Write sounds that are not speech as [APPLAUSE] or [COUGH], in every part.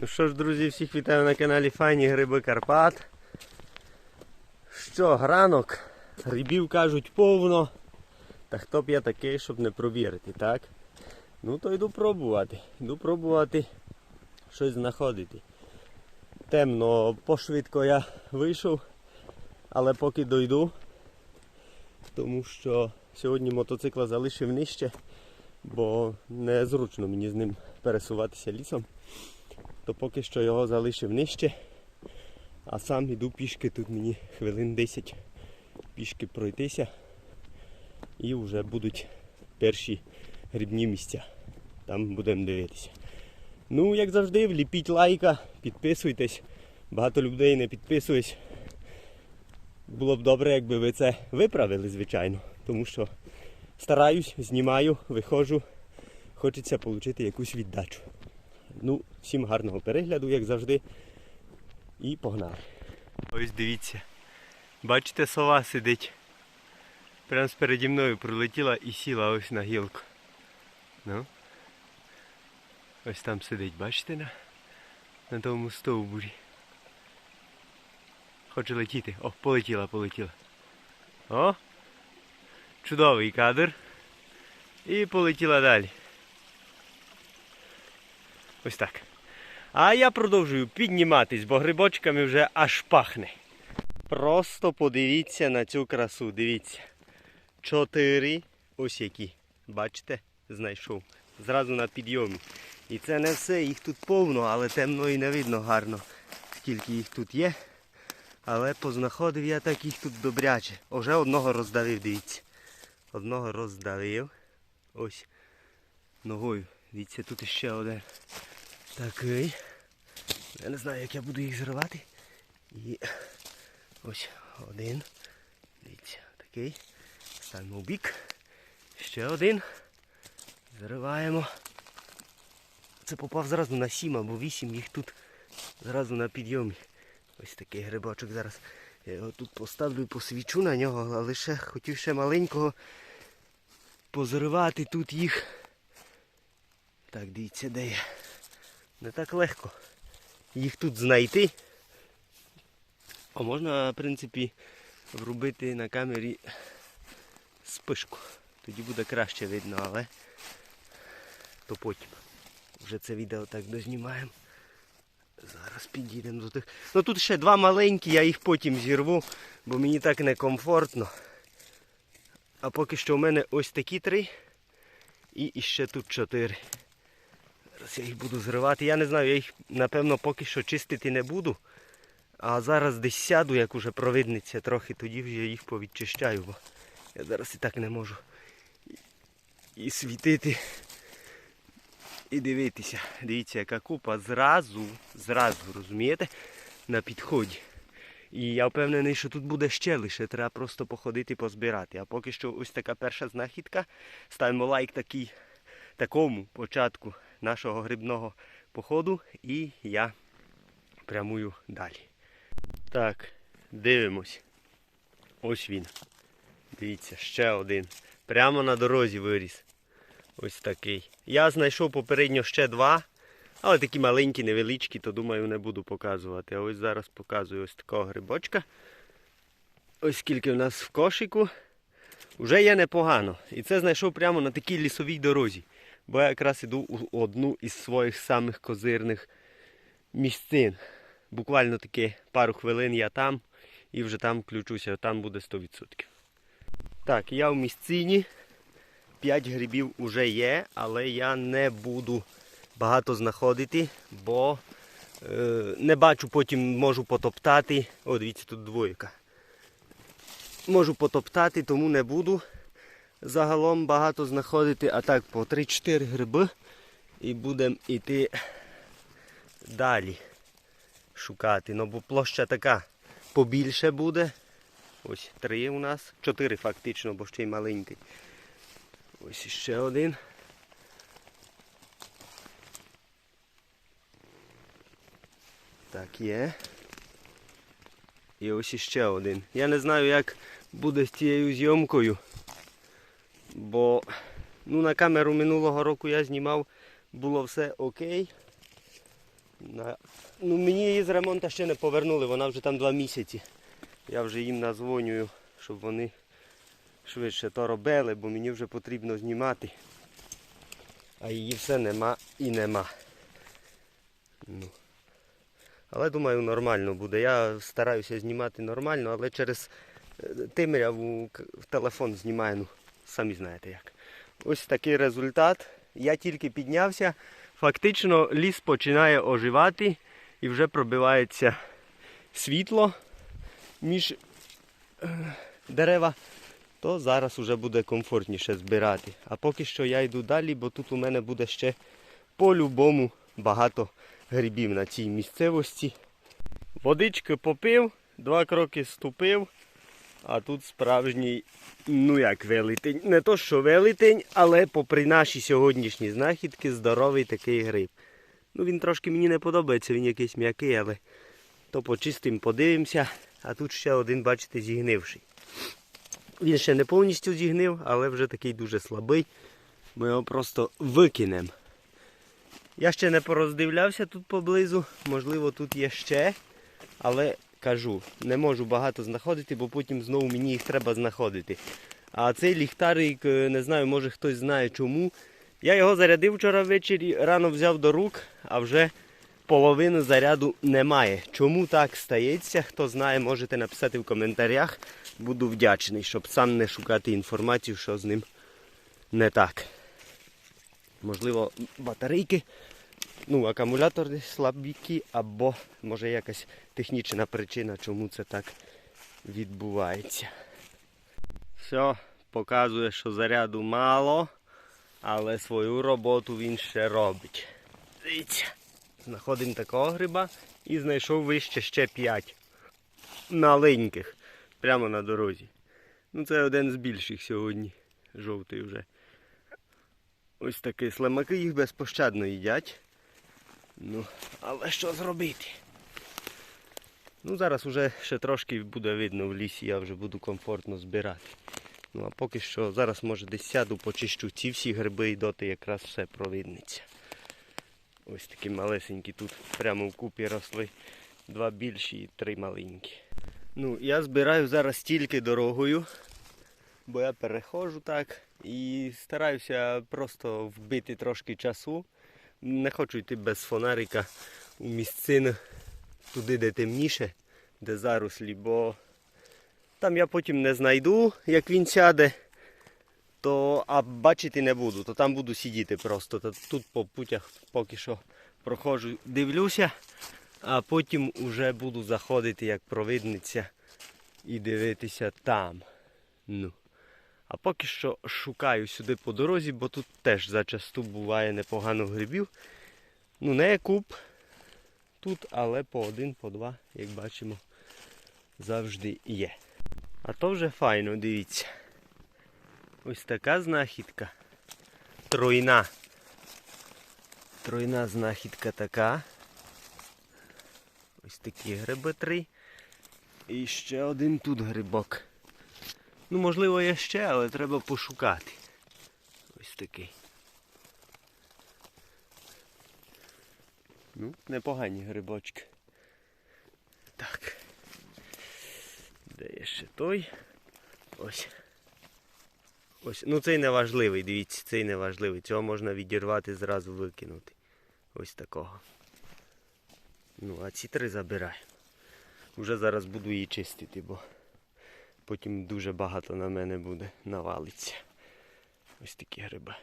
Ну що ж, друзі, всіх вітаю на каналі Файні Гриби Карпат. Що, гранок, грибів кажуть повно. Та хто б я такий, щоб не провірити, так? Ну то йду пробувати. Йду пробувати щось знаходити. Темно, пошвидко я вийшов, але поки дойду, тому що сьогодні мотоцикла залишив нижче, бо незручно мені з ним пересуватися лісом то поки що його залишив нижче, а сам іду пішки, тут мені хвилин 10 пішки пройтися і вже будуть перші грибні місця. Там будемо дивитися. Ну, як завжди, вліпіть лайка, підписуйтесь. Багато людей не підписуюсь. Було б добре, якби ви це виправили, звичайно, тому що стараюсь, знімаю, виходжу, хочеться отримати якусь віддачу. Ну, всім гарного перегляду, як завжди. І погнали. Ось дивіться. Бачите, сова сидить. Прямо переді мною прилетіла і сіла ось на гілку. Ну. Ось там сидить, бачите на, на тому стовбурі. Хоче летіти. О, полетіла, полетіла. О! Чудовий кадр. І полетіла далі. Ось так. А я продовжую підніматись, бо грибочками вже аж пахне. Просто подивіться на цю красу. Дивіться. Чотири ось які. Бачите, знайшов. Зразу на підйомі. І це не все, їх тут повно, але темно і не видно гарно, скільки їх тут є. Але познаходив я так їх тут добряче. Уже одного роздавив, дивіться. Одного роздавив. Ось ногою. Дивіться, тут ще один. Такий. Я не знаю, як я буду їх зривати. І ось один. Дивіться, такий. Ставимо в бік. Ще один. Зриваємо. Це попав зразу на сім або вісім їх тут зразу на підйомі. Ось такий грибочок зараз. Я його тут поставлю і посвічу на нього, але ще хотів ще маленького позривати тут їх. Так, дивіться, де я. Не так легко їх тут знайти. А можна, в принципі, врубити на камері спишку. Тоді буде краще видно, але то потім. Вже це відео так дознімаємо. Зараз підійдемо до тих. Ну тут ще два маленькі, я їх потім зірву, бо мені так некомфортно. А поки що у мене ось такі три і ще тут чотири. Зараз я їх буду зривати. Я не знаю, я їх напевно поки що чистити не буду. А зараз десь сяду, як уже провидниться трохи, тоді вже їх повідчищаю, бо я зараз і так не можу і, і світити, і дивитися. Дивіться, яка купа зразу, зразу, розумієте, на підході. І я впевнений, що тут буде ще лише, треба просто походити позбирати. А поки що ось така перша знахідка. Ставимо лайк такий, такому початку нашого грибного походу і я прямую далі. Так, дивимось. Ось він. Дивіться, ще один. Прямо на дорозі виріс. Ось такий. Я знайшов попередньо ще два. Але такі маленькі, невеличкі, то думаю не буду показувати. А ось зараз показую ось такого грибочка. Ось скільки в нас в кошику. Вже є непогано. І це знайшов прямо на такій лісовій дорозі. Бо я якраз іду у одну із своїх самих козирних місцин. Буквально таки пару хвилин я там і вже там включуся, там буде 100%. Так, я в місцині. 5 грибів вже є, але я не буду багато знаходити, бо е, не бачу, потім можу потоптати. О, дивіться, тут двоєка. Можу потоптати, тому не буду загалом багато знаходити, а так по 3-4 гриби і будемо йти далі шукати. Ну, бо площа така побільше буде. Ось три у нас, чотири фактично, бо ще й маленький. Ось ще один. Так, є. І ось іще один. Я не знаю, як буде з цією зйомкою. Бо ну, на камеру минулого року я знімав, було все окей. На... Ну, мені її з ремонту ще не повернули, вона вже там два місяці. Я вже їм назвонюю, щоб вони швидше то робили, бо мені вже потрібно знімати. А її все нема і нема. Ну. Але думаю, нормально буде. Я стараюся знімати нормально, але через е, в телефон знімаю, ну, самі знаєте як. Ось такий результат. Я тільки піднявся. Фактично ліс починає оживати і вже пробивається світло між е, дерева, то зараз вже буде комфортніше збирати. А поки що я йду далі, бо тут у мене буде ще по-любому багато грибів на цій місцевості. Водички попив, два кроки ступив, а тут справжній, ну як велетень. Не то що велетень, але попри наші сьогоднішні знахідки, здоровий такий гриб. Ну він трошки мені не подобається, він якийсь м'який, але то почистим, подивимося. А тут ще один, бачите, зігнивший. Він ще не повністю зігнив, але вже такий дуже слабий. Ми його просто викинемо. Я ще не пороздивлявся тут поблизу, можливо тут є ще. Але кажу, не можу багато знаходити, бо потім знову мені їх треба знаходити. А цей ліхтарик, е, не знаю, може хтось знає чому. Я його зарядив вчора ввечері, рано взяв до рук, а вже половини заряду немає. Чому так стається? Хто знає, можете написати в коментарях. Буду вдячний, щоб сам не шукати інформацію, що з ним не так. Можливо, батарейки, ну, акумулятори слабкі, або може якась технічна причина, чому це так відбувається. Все, показує, що заряду мало, але свою роботу він ще робить. Дивіться. Знаходимо такого гриба і знайшов вище ще 5 маленьких, прямо на дорозі. Ну це один з більших сьогодні. Жовтий вже. Ось такі слимаки їх безпощадно їдять. Ну, але що зробити? Ну, зараз уже ще трошки буде видно в лісі, я вже буду комфортно збирати. Ну а поки що зараз може десь сяду, почищу ці всі гриби і доти якраз все провидниться. Ось такі малесенькі тут прямо в купі росли. Два більші і три маленькі. Ну, я збираю зараз тільки дорогою, бо я переходжу так і стараюся просто вбити трошки часу. Не хочу йти без фонарика у місцину туди, де темніше, де зарослі, бо там я потім не знайду, як він сяде, то а бачити не буду, то там буду сидіти просто. То тут по путях поки що проходжу, дивлюся, а потім вже буду заходити як провидниця і дивитися там. Ну. А поки що шукаю сюди по дорозі, бо тут теж зачасту буває непогано грибів. Ну, не є куб тут, але по один, по два, як бачимо, завжди є. А то вже файно, дивіться. Ось така знахідка. Тройна. Тройна знахідка така. Ось такі гриби три. І ще один тут грибок. Ну, можливо, є ще, але треба пошукати. Ось такий. Ну, непогані грибочки. Так. Де є ще той? Ось. Ось. Ну цей не важливий, дивіться, цей не важливий. Цього можна відірвати, зразу викинути. Ось такого. Ну, а ці три забираю. Уже зараз буду її чистити, бо потім дуже багато на мене буде навалиться. Ось такі гриби.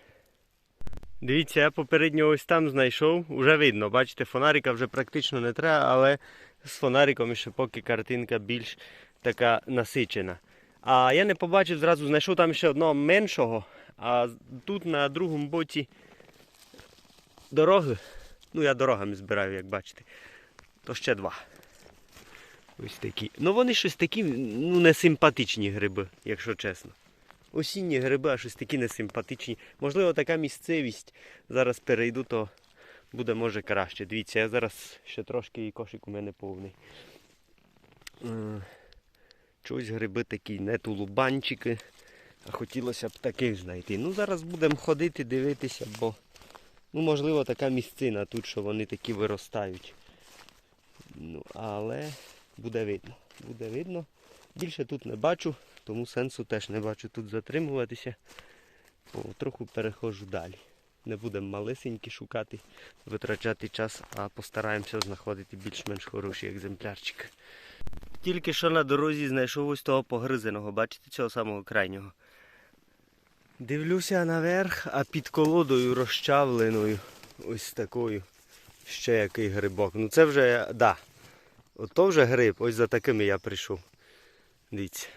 Дивіться, я попередньо ось там знайшов, уже видно, бачите, фонарика вже практично не треба, але з фонариком ще поки картинка більш така насичена. А я не побачив, зразу знайшов там ще одного меншого, а тут на другому боці дороги, ну я дорогами збираю, як бачите, то ще два. Ось такі. Ну вони щось такі ну, несимпатичні гриби, якщо чесно. Осінні гриби, а щось такі несимпатичні. Можливо, така місцевість. Зараз перейду, то буде може краще. Дивіться, я зараз ще трошки і кошик у мене повний. Е, Чогось гриби такі, не тулубанчики. А хотілося б таких знайти. Ну зараз будемо ходити, дивитися, бо Ну, можливо, така місцина тут, що вони такі виростають. Ну, але буде видно. Буде видно. Більше тут не бачу, тому сенсу теж не бачу тут затримуватися. О, трохи переходжу далі. Не будемо малесенькі шукати, витрачати час, а постараємося знаходити більш-менш хороші екземплярчики. Тільки що на дорозі знайшов ось того погризеного, бачите, цього самого крайнього. Дивлюся наверх, а під колодою розчавленою, ось такою. Ще який грибок. Ну це вже, да. Ото вже гриб, ось за такими я прийшов. Дивіться.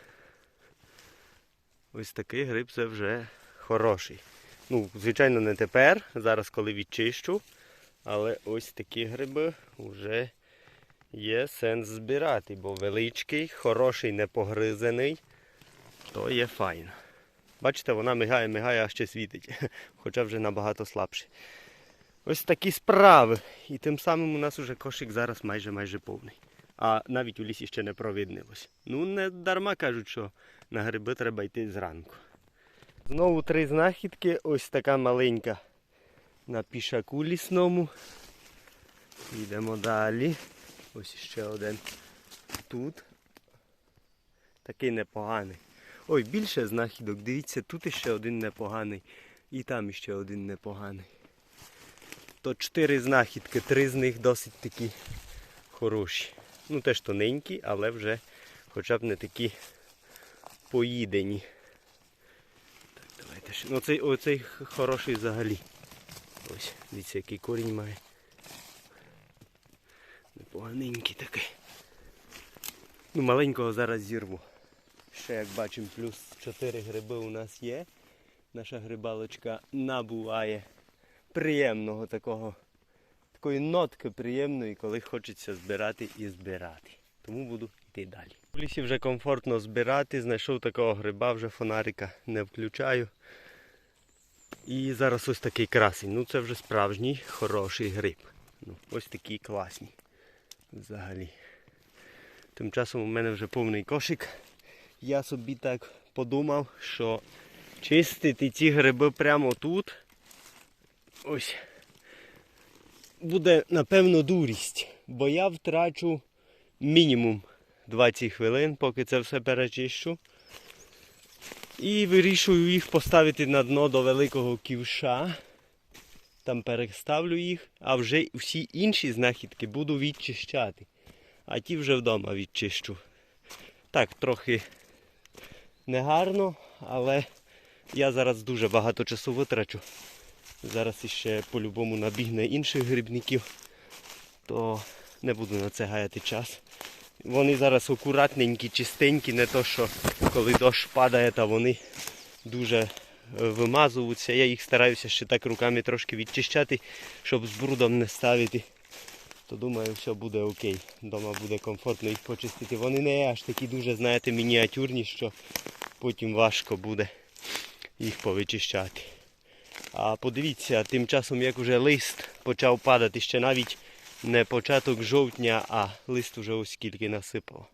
Ось такий гриб це вже хороший. Ну, звичайно, не тепер, зараз коли відчищу. Але ось такі гриби вже є сенс збирати, бо величкий, хороший, не погризений, то є файно. Бачите, вона мигає, мигає, а ще світить, [LAUGHS] хоча вже набагато слабший. Ось такі справи. І тим самим у нас уже кошик зараз майже майже повний. А навіть у лісі ще не провиднилось. Ну, не дарма кажуть, що на гриби треба йти зранку. Знову три знахідки, ось така маленька на пішаку лісному. Йдемо далі. Ось ще один тут. Такий непоганий. Ой, більше знахідок. Дивіться, тут іще один непоганий. І там іще один непоганий. То чотири знахідки, три з них досить такі хороші. Ну теж тоненькі, але вже хоча б не такі поїдені. Так, давайте ще. Ну цей, оцей хороший взагалі. Ось, дивіться, який корінь має. Непоганенький такий. Ну, маленького зараз зірву. Ще, як бачимо, плюс 4 гриби у нас є. Наша грибалочка набуває приємного такого, такої нотки приємної, коли хочеться збирати і збирати. Тому буду йти далі. В лісі вже комфортно збирати, знайшов такого гриба, вже фонарика не включаю. І зараз ось такий красень. Ну це вже справжній хороший гриб. Ну, ось такі класні. Взагалі. Тим часом у мене вже повний кошик. Я собі так подумав, що чистити ці гриби прямо тут. Ось. Буде, напевно, дурість. Бо я втрачу мінімум 20 хвилин, поки це все перечищу. І вирішую їх поставити на дно до великого ківша. Там переставлю їх, а вже всі інші знахідки буду відчищати. А ті вже вдома відчищу. Так, трохи негарно, але я зараз дуже багато часу витрачу. Зараз іще по-любому набігне інших грибників, то не буду на це гаяти час. Вони зараз акуратненькі, чистенькі, не то що коли дощ падає, та вони дуже е, вимазуються. Я їх стараюся ще так руками трошки відчищати, щоб з брудом не ставити. То думаю, все буде окей. Дома буде комфортно їх почистити. Вони не аж такі дуже, знаєте, мініатюрні, що потім важко буде їх повичищати. А подивіться, тим часом як уже лист почав падати, ще навіть не початок жовтня, а лист уже ось скільки насипало.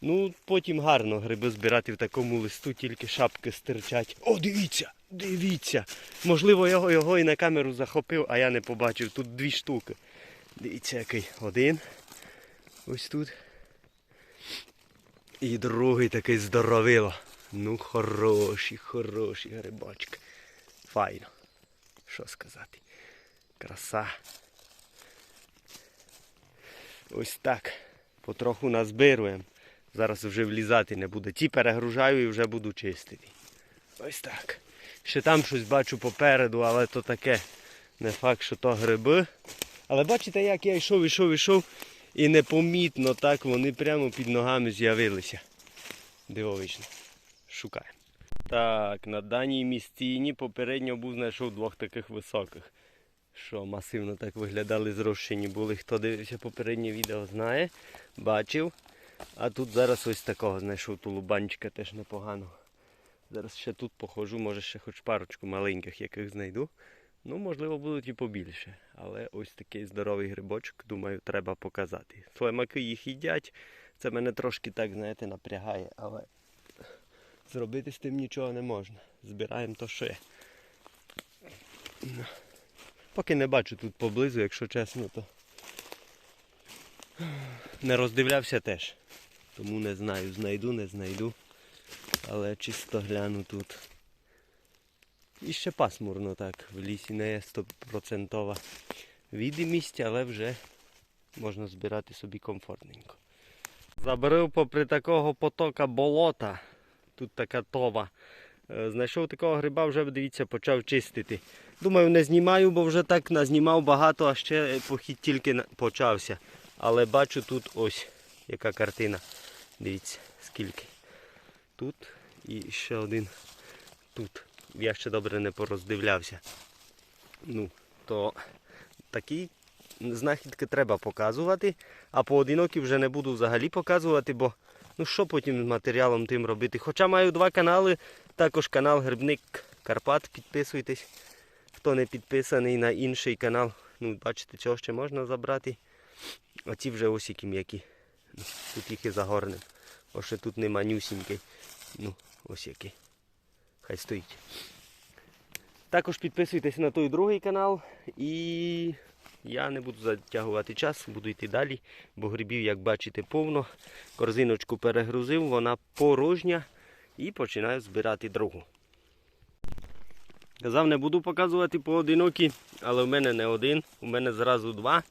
Ну, потім гарно гриби збирати в такому листу, тільки шапки стирчать. О, дивіться! Дивіться! Можливо, його, його і на камеру захопив, а я не побачив. Тут дві штуки. Дивіться, який. Один. Ось тут. І другий такий здоровило. Ну, хороші, хороші грибочки. Файно. Що сказати? Краса. Ось так. Потроху назбируємо. Зараз вже влізати не буде. Ті перегружаю і вже буду чистити. Ось так. Ще там щось бачу попереду, але то таке. Не факт, що то гриби. Але бачите, як я йшов, йшов, йшов. І непомітно так вони прямо під ногами з'явилися. Дивовижно. Шукаємо. Так, на даній місцині попередньо був знайшов двох таких високих, що масивно так виглядали зрощені були. Хто дивився попереднє відео, знає, бачив. А тут зараз ось такого знайшов тулубанчика теж непогано. Зараз ще тут походжу, може ще хоч парочку маленьких яких знайду. Ну, можливо, будуть і побільше. Але ось такий здоровий грибочок, думаю, треба показати. Слимаки їх їдять. Це мене трошки так, знаєте, напрягає, але зробити з тим нічого не можна. Збираємо то, що є. Поки не бачу тут поблизу, якщо чесно, то не роздивлявся теж. Тому не знаю, знайду, не знайду. Але чисто гляну тут. І ще пасмурно так. В лісі не є стопроцентова відомість, але вже можна збирати собі комфортненько. Забрив попри такого потока болота. Тут така това. Е, Знайшов такого гриба, вже дивіться, почав чистити. Думаю, не знімаю, бо вже так назнімав багато, а ще похід тільки почався. Але бачу тут ось яка картина. Дивіться, скільки. Тут і ще один тут. Я ще добре не пороздивлявся. Ну, то такі знахідки треба показувати, а поодинокі вже не буду взагалі показувати, бо ну що потім з матеріалом тим робити. Хоча маю два канали, також канал Грибник Карпат, підписуйтесь. Хто не підписаний на інший канал, ну бачите, цього ще можна забрати. А ці вже ось які м'які. Ну, Тут їх і загорнем. Ось ще тут нема нюсінький. Ну, ось який. Хай стоїть. Також підписуйтесь на той другий канал і я не буду затягувати час, буду йти далі, бо грибів, як бачите, повно. Корзиночку перегрузив, вона порожня і починаю збирати другу. Казав, не буду показувати поодинокі, але в мене не один, у мене зразу два.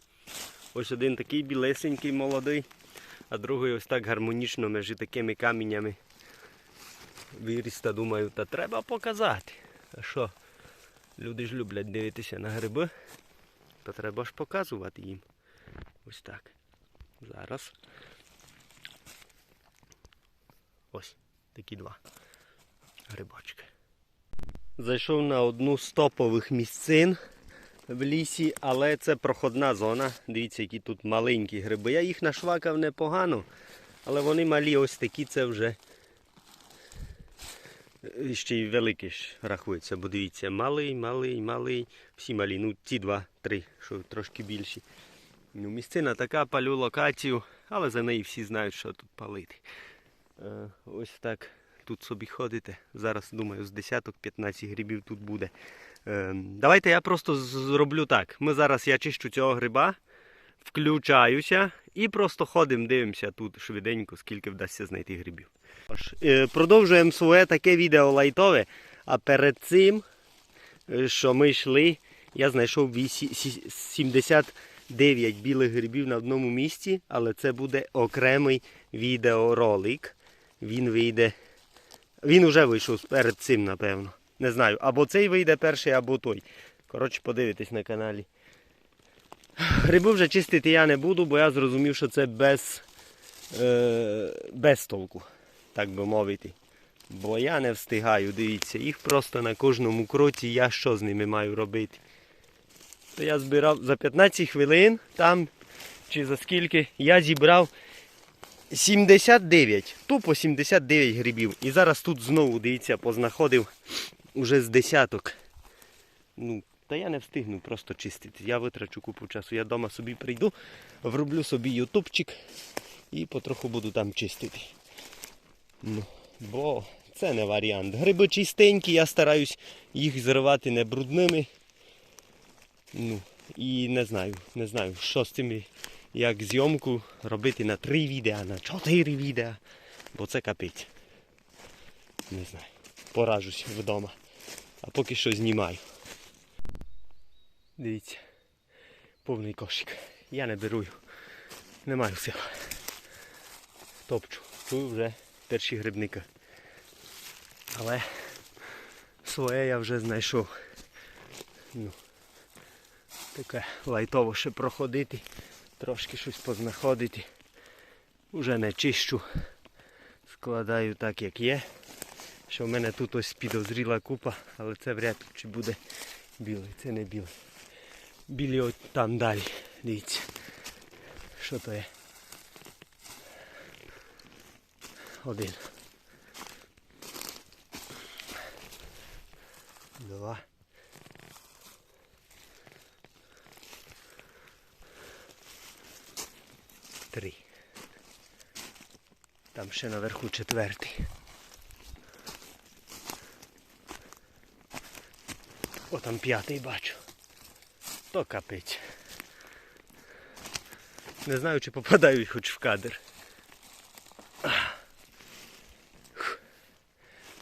Ось один такий білесенький молодий, а другий ось так гармонічно між такими каміннями. Виріс та думаю, та треба показати. А що? Люди ж люблять дивитися на гриби, то треба ж показувати їм. Ось так. Зараз. Ось такі два грибочки. Зайшов на одну з топових місцин в лісі, але це проходна зона. Дивіться, які тут маленькі гриби. Я їх нашвакав непогано, але вони малі ось такі, це вже ще й великий ж рахується, бо дивіться, малий, малий, малий. Всі малі, ну ці два, три, що трошки більші. Ну, місцина така, палю локацію, але за неї всі знають, що тут палити. Е, ось так тут собі ходите. Зараз, думаю, з десяток 15 грибів тут буде. Е, давайте я просто зроблю так. Ми зараз я чищу цього гриба, включаюся і просто ходимо, дивимося тут швиденько, скільки вдасться знайти грибів. Е, Продовжуємо своє таке відео лайтове. А перед цим, е, що ми йшли, я знайшов 79 білих грибів на одному місці, але це буде окремий відеоролик. Він вийде. Він вже вийшов перед цим, напевно. Не знаю, або цей вийде перший, або той. Коротше, подивитесь на каналі. Гриби вже чистити я не буду, бо я зрозумів, що це без, е, без толку так би мовити. Бо я не встигаю, дивіться, їх просто на кожному кроці я що з ними маю робити. То я збирав за 15 хвилин там, чи за скільки, я зібрав 79, тупо 79 грибів. І зараз тут знову, дивіться, познаходив уже з десяток. Ну, та я не встигну просто чистити. Я витрачу купу часу. Я вдома собі прийду, вроблю собі ютубчик і потроху буду там чистити. Ну, бо це не варіант. Гриби чистенькі, я стараюсь їх зривати не брудними. Ну, і не знаю, не знаю, що з цим, як зйомку робити на три відео, на чотири відео. Бо це капець. Не знаю. Поражусь вдома. А поки що знімаю. Дивіться. Повний кошик. Я не беру. Не маю сил. Топчу. Тут вже перші грибники. Але своє я вже знайшов. Ну, таке лайтово ще проходити, трошки щось познаходити. Уже не чищу, складаю так, як є. Що в мене тут ось підозріла купа, але це вряд чи буде білий, це не білий. Білі от там далі. Дивіться. Що то? Один. Два. Три. Там ще наверху четвертий. О, там п'ятий бачу. То капець. Не знаю, чи попадають хоч в кадр.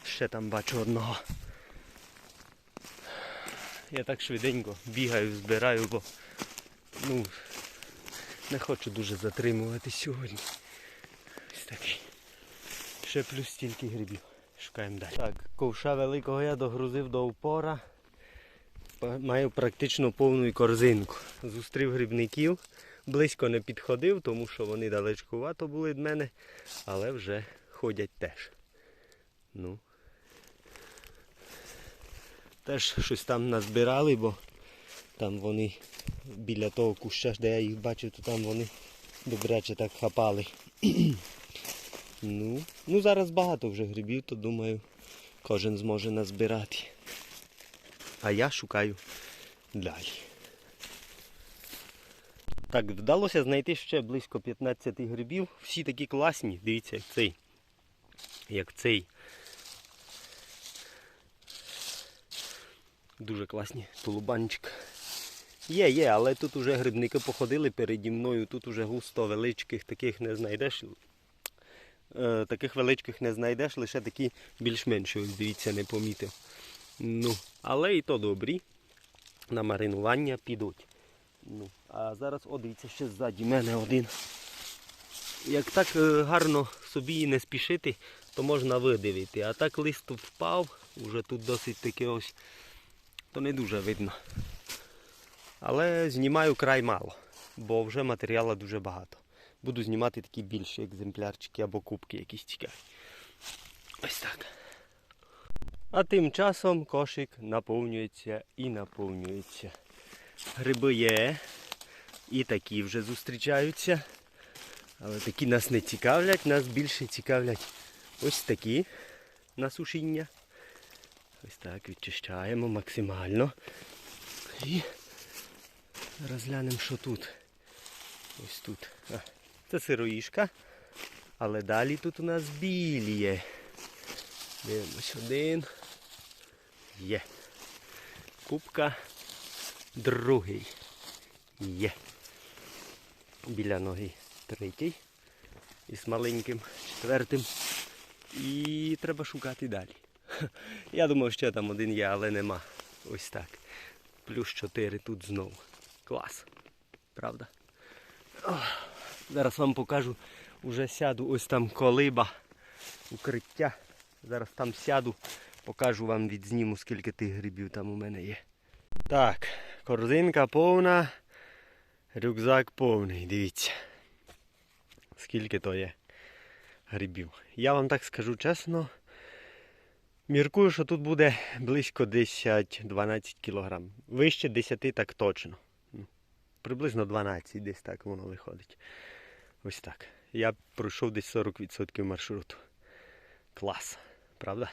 Ще там бачу одного. Я так швиденько бігаю, збираю, бо ну, не хочу дуже затримуватись сьогодні. Ось такий. Ще плюс стільки грибів. Шукаємо далі. Так, ковша великого я догрузив до упора. Маю практично повну корзинку. Зустрів грибників. Близько не підходив, тому що вони далечкувато були від мене, але вже ходять теж. Ну. Теж щось там назбирали, бо там вони біля того куща, де я їх бачив, то там вони добряче так хапали. [CLEARS THROAT] ну, ну, зараз багато вже грибів, то думаю, кожен зможе назбирати. А я шукаю далі. Так, вдалося знайти ще близько 15 грибів. Всі такі класні. Дивіться, як цей. Як цей. Дуже класні тулубанчик. Є, є, але тут уже грибники походили переді мною, тут уже густо величких таких не знайдеш. Е, таких величких не знайдеш, лише такі більш-менші, ось дивіться, не помітив. Ну, але і то добрі. На маринування підуть. Ну, а зараз, о, дивіться, ще ззаді мене один. Як так е, гарно собі не спішити, то можна видивити. А так лист впав, уже тут досить таке ось, то не дуже видно. Але знімаю край мало, бо вже матеріалу дуже багато. Буду знімати такі більші екземплярчики або кубки якісь цікаві. Ось так. А тим часом кошик наповнюється і наповнюється. Гриби є, і такі вже зустрічаються. Але такі нас не цікавлять, нас більше цікавлять ось такі на сушіння. Ось так відчищаємо максимально. І розглянемо, що тут. Ось тут. А, це сироїшка. Але далі тут у нас білі. Дивимось один. Є. Кубка. Другий. Є. Біля ноги третій. Із маленьким четвертим. І треба шукати далі. [LAUGHS] Я думав, ще там один є, але нема. Ось так. Плюс 4 тут знову. Клас. Правда? Ох, Зараз вам покажу. Уже сяду ось там колиба. Укриття. Зараз там сяду, покажу вам відзніму, скільки тих грибів там у мене є. Так, корзинка повна, рюкзак повний, дивіться. Скільки то є грибів. Я вам так скажу чесно. Міркую, що тут буде близько 10-12 кг. Вище 10 так точно. Ну, Приблизно 12, десь так воно виходить. Ось так. Я пройшов десь 40% маршруту. Клас, правда?